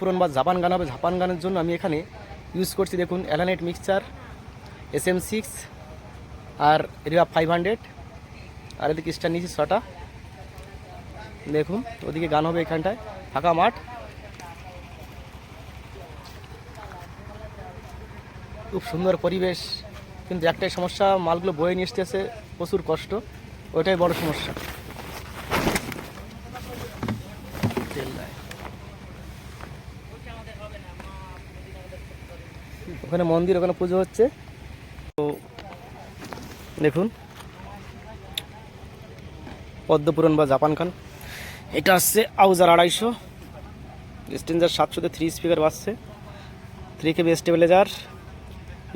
পূরণ বা জাপান গান হবে, জাপান গানের জন্য আমি এখানে ইউজ করছি, দেখুন অ্যালানেট মিক্সচার এস এম সিক্স আর রিভা ফাইভ হান্ড্রেড আর এদিকে স্টার নিয়েছি ছটা। দেখুন, ওদিকে গান হবে এখানটায়, ফাঁকা মাঠ। খুব সুন্দর পরিবেশ, কিন্তু একটাই সমস্যা, মালগুলো বয়ে নিয়ে আসতেছে প্রচুর কষ্ট, ওইটাই বড় সমস্যা। ওখানে মন্দির, ওখানে পুজো হচ্ছে। তো দেখুন পদ্মপুরন বা জাপান খান। এটা আসছে আউজার আড়াইশো। স্টেঞ্জার সাতশোতে থ্রি স্পিকার বাজছে three KB stabiliser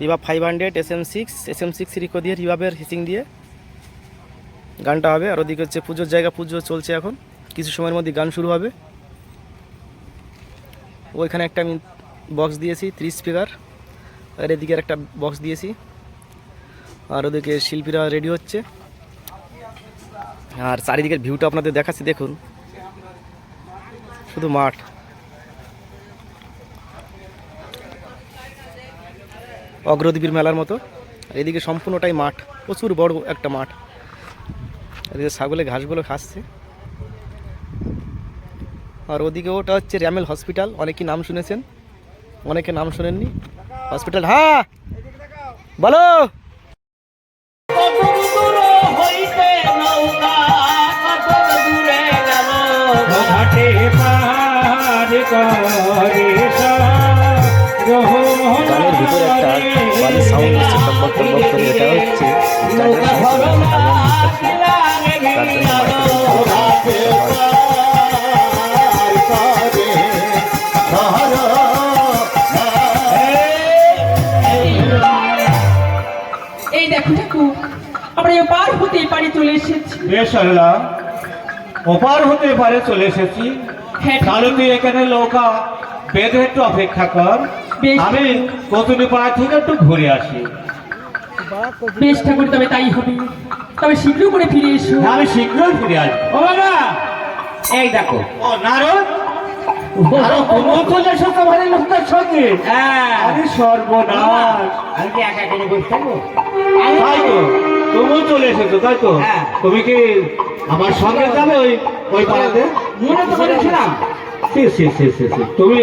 reverb five hundred S M six S M six Rico দিয়ে রিভাবের হিসিং দিয়ে। গানটা হবে, আর ওদিকে হচ্ছে পুজোর জায়গা, পুজো চলছে এখন। কিছু সময়ের মধ্যে গান শুরু হবে। ওইখানে একটা আমি বক্স দিয়েছি থ্রি স্পিকার আর এদিকে একটা বক্স দিয়েছি। আর ওদিকে শিল্পীরা রেডি হচ্ছে। আর চারিদিকের ভিউটা আপনাদের দেখাচ্ছি, দেখুন। শুধু মাঠ। অগ্রদ্বীপের মেলার মতো। এদিকে সম্পূর্ণটাই মাঠ। প্রচুর বড় একটা মাঠ। এদিকে ছাগলে ঘাসগুলো খাচ্ছে। আর ওদিকে ওটা হচ্ছে র্যামেল হসপিটাল অনেকেই নাম শুনেছেন, অনেকে নাম শোনেননি। হসপিটাল হ্যাঁ বলো। ভিতরে একটা সাউন্ড হচ্ছে টকবক টকবক এটা হচ্ছে তার জন্য এই দেখো দেখো আমরা এ পার হতে পারি চলে এসেছি বেশ আল্লাহ ওপার হতে পারে চলে এসেছি হ্যাঁ তাহলে তুই এখানে নৌকা বেঁধে একটু অপেক্ষা কর। আমি কতুনি পাড়া থেকে একটু ঘুরে আসি। বেশ ঠাকুর তবে তাই হবে। তবে শীঘ্র করে ফিরে এসো। আমি শীঘ্রই ফিরে আসব। ও বাবা! এই দেখো। ও নারদ! কোনো আরে সর্বনাশ। আমি কি একা এখানে বসে থাকব? তাই তো। তুমিও চলে এসেছ তাই তো? হ্যাঁ। তুমি কি আমার সঙ্গে যাবে ওই ওই পাড়াতে? মনে তো করেছিলাম। তুমি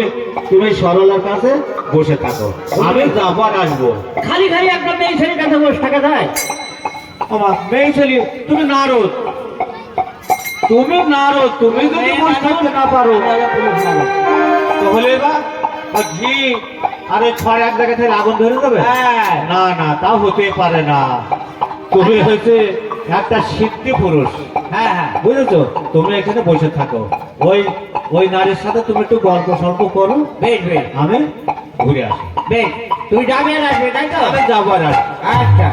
তুমি সরলার কাছে বসে থাকো। আমি যাব আর আসব। খালি খালি একটা মেয়ে ছেলের কাছে বসে থাকা যায়? আমার মেয়ে ছেলে তুমি নারদ। তুমি নারদ তুমি যদি বসে থাকতে না পারো তাহলে ওই ঘি আর ছয় এক জায়গা থেকে আগুন ধরে যাবে? হ্যাঁ। না না তা হতে পারে না। তুমি হচ্ছে একটা সিদ্ধি পুরুষ। হ্যাঁ হ্যাঁ বুঝেছ? তুমি এখানে বসে থাকো। ওই ওই নারীর সাথে তুমি একটু গল্প সল্প করো। বেশ বেশ। আমি ঘুরে আসি। বেশ। তুমি যাবে আর আসবে তাই তো? আমি যাব আর আসব। আচ্ছা।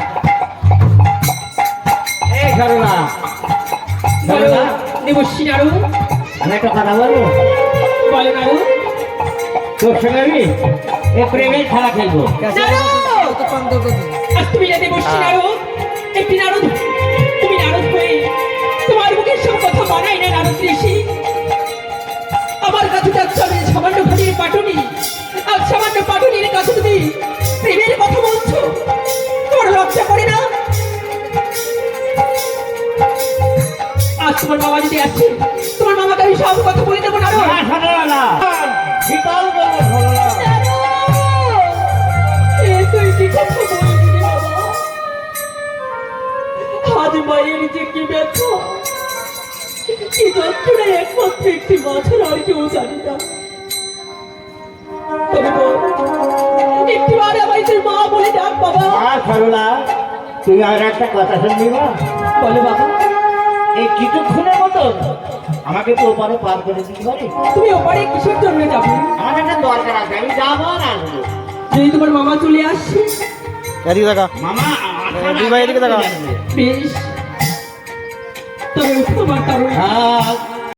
এই সরলা। সরলা? দেবশ্রী নাড়ু। আমি একটা কথা বলব বলো নাড়ু। তোর সঙ্গে আমি এই প্রেমের খেলা খেলব। তুমি না দেবশ্রী নাড়ু একটি নারদ তুমি নারদ হয়ে তোমার মুখের সব কথা মানাই না নারদ ঋষি। আমার কাছে যাচ্ছ আমি সামান্য ঘটির পাটুনি আর সামান্য পাটুনির কাছে তুমি প্রেমের কথা বলছো তোমার লজ্জা করে না? আজ তোমার বাবা যদি আসে তোমার মামাকে আমি সব কথা বলে দেবো নারদ। না সরলা শীতল আজ মায়ের যে কি ব্যথা? কি যন্ত্রণা একমাত্র একটি বছর আর কেউ জানি না। তবে বল, একটি বার আমায় তুই মা বলে ডাক বাবা। আর সরলা তুই আর একটা কথা শুনবি মা। বলো বাবা। এই কিছুক্ষণের মতো আমাকে তো ওপারে পার করে দিতে পারি। তুমি ওপারে কিসের জন্য যাবে? আমার একটা দরকার আছে আমি যাব আর আসব যদি তোমার মামা চলে আসছে মামা দুই ভাই এদিকে তাকাও। বেশ তবে উঠো আমার কারণ হ্যাঁ